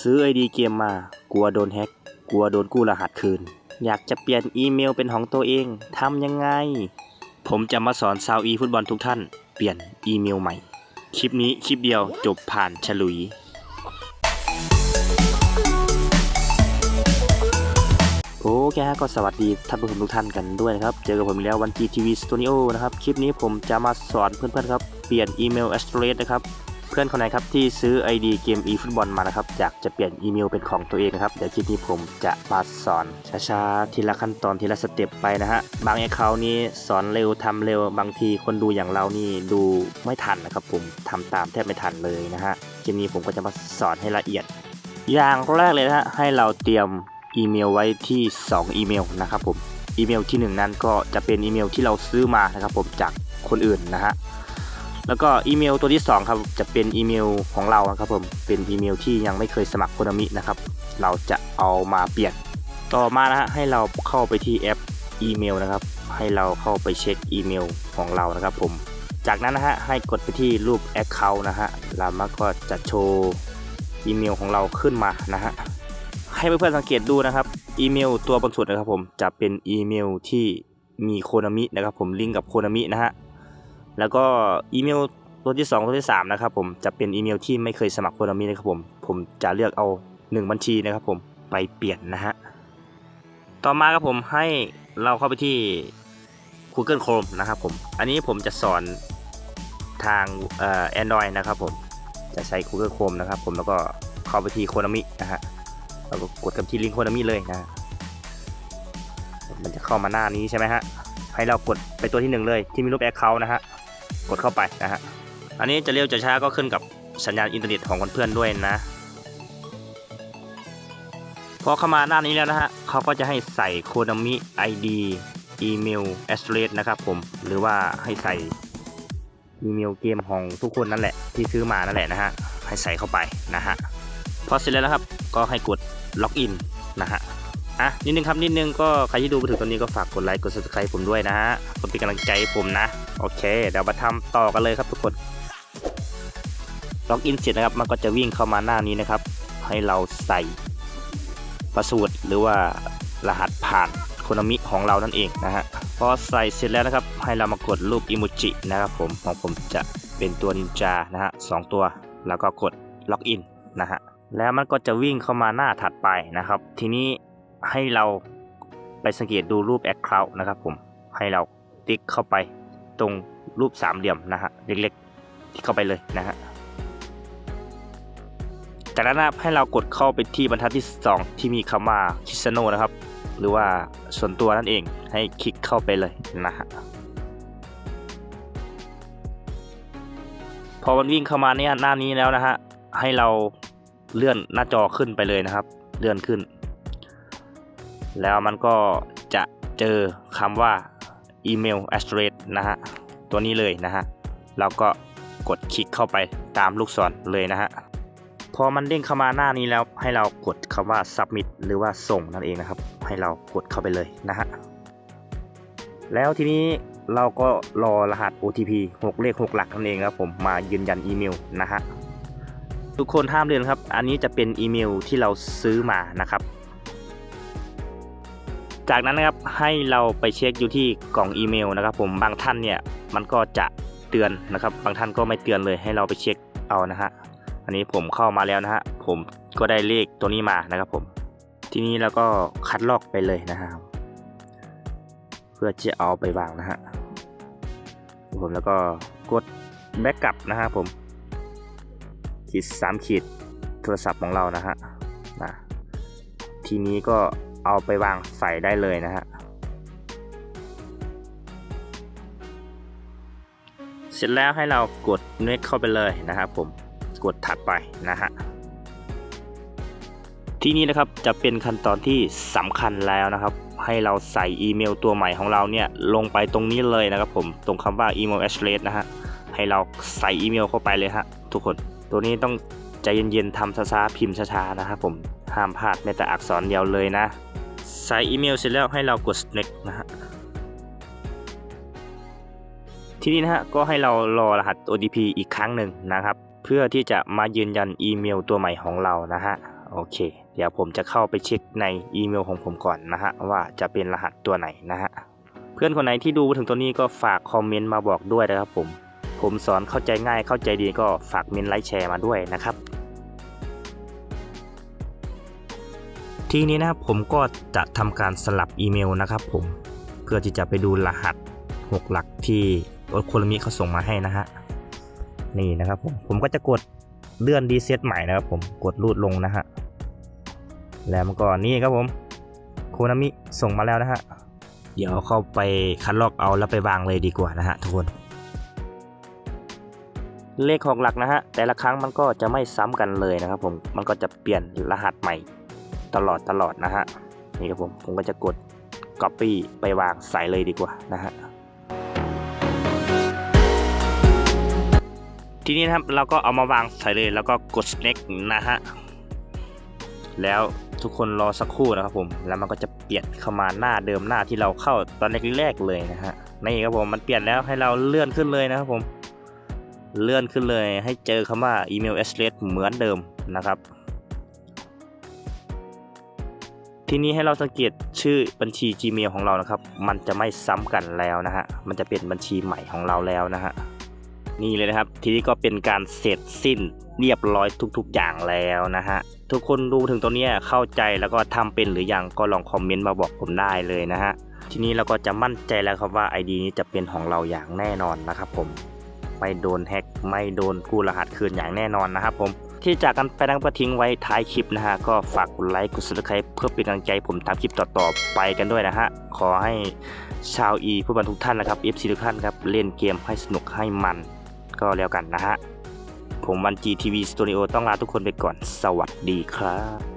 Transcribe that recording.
ซื้อไอดีเกมมา กลัวโดนแฮ็ก กลัวโดนกู้รหัสคืน อยากจะเปลี่ยนอีเมลเป็นของตัวเอง ทำยังไง ผมจะมาสอนซาวอีฟุตบอลทุกท่าน เปลี่ยนอีเมลใหม่ คลิปนี้คลิปเดียวจบผ่านฉลุยโอเคฮะก็สวัสดีท่านผู้ชมทุกท่านกันด้วยนะครับ เจอกับผมแล้ววัน GTV Studio นะครับ คลิปนี้ผมจะมาสอนเพื่อนๆครับ เปลี่ยนอีเมล a s t r a t นะครับ พื่อนคนไหนครับที่ซื้อ ID เกม eFootball มานะครับอยากจะเปลี่ยนอีเมลเป็นของตัวเองนะครับเดี๋ยวคลิปนี้ผมจะมาสอนช้าๆทีละขั้นตอนทีละสเต็ปไปนะฮะบางแอคเคาท์นี้สอนเร็วทำเร็วบางทีคนดูอย่างเรานี่ดูไม่ทันนะครับผมทำตามแทบไม่ทันเลยนะฮะคลิปนี้ผมก็จะมาสอนให้ละเอียด อย่างแรกเลยนะฮะให้เราเตรียมอีเมลไว้ที่ 2 อีเมลนะครับผมอีเมลที่ 1 นั้นก็จะเป็นอีเมลที่เราซื้อมานะครับผมจากคนอื่นนะฮะ แล้วก็อีเมลตัวที่2ครับจะเป็นอีเมลของเราครับผมเป็นอีเมลที่ยังไม่เคยสมัครโคนามินะครับ เราจะเอามาเปลี่ยนต่อมานะฮะให้เราเข้าไปที่แอปอีเมลนะครับ ให้เราเข้าไปเช็คอีเมลของเรานะครับผมจากนั้นนะฮะให้กดไปที่รูป Account นะฮะแล้วมันก็จะโชว์อีเมลของเราขึ้นมานะฮะให้เพื่อนๆสังเกตดูนะครับอีเมลตัวบนสุดนะครับผมจะเป็นอีเมลที่มีโคนามินะครับผมลิงก์กับโคนามินะฮะ แล้วก็อีเมลตัวที่ 2 ตัวที่3นะครับผมจะเป็นอีเมลที่ไม่เคยสมัครโคนามินะครับผมผมจะเลือกเอา 1 บัญชีนะครับผมไปเปลี่ยนนะฮะต่อมาครับผมให้เราเข้าไปที่ Google Chrome นะครับผมอันนี้ผมจะสอนทางเอ่อ Android นะครับผมจะใช้ Google Chrome นะครับผมแล้วก็เข้าไปที่โคนามินะฮะเราก็กดกับที่ลิงก์โคนามิเลยนะฮะมันจะเข้ามาหน้านี้ใช่ไหมฮะให้เรากดไปตัวที่หนึ่งเลยที่มีรูปแอคเคาท์นะฮะ กดเข้าไปนะฮะ อันนี้จะเร็วจะช้าก็ขึ้นกับสัญญาณอินเทอร์เน็ตของเพื่อนๆด้วยนะ พอเข้ามาหน้านี้แล้วนะฮะเขาก็จะให้ใส่โคนามิ ID อีเมล address นะครับผม หรือว่าให้ใส่อีเมลเกมของทุกคนนั่นแหละที่ซื้อมานั่นแหละนะฮะ ให้ใส่เข้าไปนะฮะ พอเสร็จแล้วนะครับ ก็ให้กดล็อกอินนะฮะ อะนิดนึงครับนิดนึงก็ใครที่ดูไปถึงตอนนี้ก็ฝากกดไลค์กด subscribe ผมด้วยนะฮะกดเป็นกำลังใจผมนะ โอเค เดี๋ยวมาทำต่อกันเลยครับทุกคนล็อกอินเสร็จนะครับมันก็จะวิ่งเข้ามาหน้านี้นะครับ ให้เราใส่พาสเวิร์ดหรือว่ารหัสผ่านโคนมิของเรานั่นเองนะฮะพอใส่เสร็จแล้วนะครับให้เรามากดรูปอิโมจินะครับผมของผมจะเป็นตัวนินจานะฮะสองตัว แล้วก็กดล็อกอินนะฮะแล้วมันก็จะวิ่งเข้ามาหน้าถัดไปนะครับ ทีนี้ ให้เราไปสังเกตดูรูปแอคเคาท์นะครับผมให้เราติ๊กเข้าไปตรงรูปสามเหลี่ยมนะฮะเล็กๆที่เข้าไปเลยนะฮะจากนั้นให้เรากดเข้าไปที่บรรทัดที่ 2 ที่มีคำว่าคิสโนนะครับ หรือว่าส่วนตัวนั่นเองให้คลิกเข้าไปเลยนะฮะพอมันวิ่งเข้ามาเนี่ยหน้านี้แล้วนะฮะให้เราเลื่อนหน้าจอขึ้นไปเลยนะครับ เลื่อนขึ้น แล้วมันก็จะเจอคำว่าอีเมล address นะฮะ ตัวนี้เลยนะฮะ เราก็กดคลิกเข้าไปตามลูกศรเลยนะฮะ พอมันเด้งเข้ามาหน้านี้แล้วให้เรากดคำว่า submit หรือว่าส่งนั่นเองนะครับ ให้เรากดเข้าไปเลยนะฮะ แล้วทีนี้เราก็รอรหัส OTP 6 เลข 6 หลักนั่นเองครับผมมายืนยันอีเมลนะฮะทุกคนห้ามเลือนครับ อันนี้จะเป็นอีเมลที่เราซื้อมานะครับ จากนั้นนะครับให้เราไปเช็คอยู่ที่กล่องอีเมลนะครับ ผมบางท่านเนี่ยมันก็จะเตือนนะครับ บางท่านก็ไม่เตือนเลยให้เราไปเช็คเอานะฮะอันนี้ผมเข้ามาแล้วนะฮะผมก็ได้เลขตัวนี้มานะครับผม ทีนี้เราก็คัดลอกไปเลยนะฮะเพื่อจะเอาไปวางนะฮะผมแล้วก็กดแบ็กกลับนะฮะผมขีดสามขีดโทรศัพท์ของเรานะฮะนะทีนี้ก็ เอาไปวางใส่ได้เลยนะฮะ เสร็จแล้วให้เรากด next เข้าไปเลยนะครับผม กดถัดไปนะฮะ ที่นี้นะครับจะเป็นขั้นตอนที่สำคัญแล้วนะครับ ให้เราใส่อีเมลตัวใหม่ของเราเนี่ยลงไปตรงนี้เลยนะครับผม ตรงคำว่าอีเมล address นะฮะ ให้เราใส่อีเมลเข้าไปเลยฮะทุกคน ตัวนี้ต้องใจเย็นๆทำช้าๆพิมพ์ช้าๆนะครับผมห้ามพลาดแม้แต่อักษรเดียวเลยนะ ใส่อีเมลเสร็จแล้วให้เรากด next นะฮะทีนี้นะฮะก็ให้เรารอรหัส OTP อีกครั้งหนึ่งนะครับ เพื่อที่จะมายืนยันอีเมลตัวใหม่ของเรานะฮะโอเค เดี๋ยวผมจะเข้าไปเช็คในอีเมลของผมก่อนนะฮะว่าจะเป็นรหัสตัวไหนนะฮะเพื่อนคนไหนที่ดูถึงตัวนี้ก็ฝากคอมเมนต์มาบอกด้วยนะครับผม ผมสอนเข้าใจง่ายเข้าใจดีก็ฝากเมนไลค์แชร์มาด้วยนะครับ ทีนี้นะครับผมก็จะทำการสลับอีเมลนะครับผมเพื่อที่จะไปดูรหัส 6 หลักที่โอโคโรมิเขาส่งมาให้นะฮะนี่นะครับผมผมก็จะกดเลื่อนดีเซตใหม่นะครับผมกดรูดลงนะฮะแล้วมันก็นี่ครับผมโคนามิส่งมาแล้วนะฮะเดี๋ยวเข้าไปคัดลอกเอาแล้วไปวางเลยดีกว่านะฮะทุกคน เลขหกหลักนะฮะแต่ละครั้งมันก็จะไม่ซ้ำกันเลยนะครับผมมันก็จะเปลี่ยนรหัสใหม่ ตลอดตลอดนะฮะนี่ครับผมผมก็จะกด Copy ไปวางใส่เลยดีกว่านะฮะทีนี้นะครับเราก็เอามาวางใส่เลยแล้วก็กด Next นะฮะแล้วทุกคนรอสักครู่นะครับผมแล้วมันก็จะเปลี่ยนเข้ามาหน้าเดิมหน้าที่เราเข้าตอนแรกๆเลยนะฮะนี่ครับผมมันเปลี่ยนแล้วให้เราเลื่อนขึ้นเลยนะครับผมเลื่อนขึ้นเลยให้เจอคำว่าอีเมล address เหมือนเดิมนะครับ ทีนี้ให้เราสังเกตชื่อบัญชี Gmail ของเรานะครับ มันจะไม่ซ้ำกันแล้วนะฮะ มันจะเป็นบัญชีใหม่ของเราแล้วนะฮะ นี่เลยนะครับ ทีนี้ก็เป็นการเสร็จสิ้นเรียบร้อยทุกๆอย่างแล้วนะฮะ ทุกคนดูถึงตรงนี้เข้าใจแล้วก็ทำเป็นหรือยังก็ลองคอมเมนต์มาบอกผมได้เลยนะฮะ ทีนี้เราก็จะมั่นใจแล้วครับว่า ID นี้จะเป็นของเราอย่างแน่นอนนะครับผม ไม่โดนแฮ็กไม่โดนกู้รหัสคืนอย่างแน่นอนนะครับผม ที่จากกันไปนั้นก็ทิ้งไว้ท้ายคลิปนะฮะ ก็ฝากกดไลค์กด subscribe เพื่อเป็นกำลังใจผมทำคลิปต่อๆไปกันด้วยนะฮะ ขอให้ชาวอีผู้บันทุกท่านนะครับ FC ทุกท่านครับ เล่นเกมให้สนุกให้มันก็แล้วกันนะฮะ ผมวันจีทีวีสตูดิโอต้องลาทุกคนไปก่อน สวัสดีครับ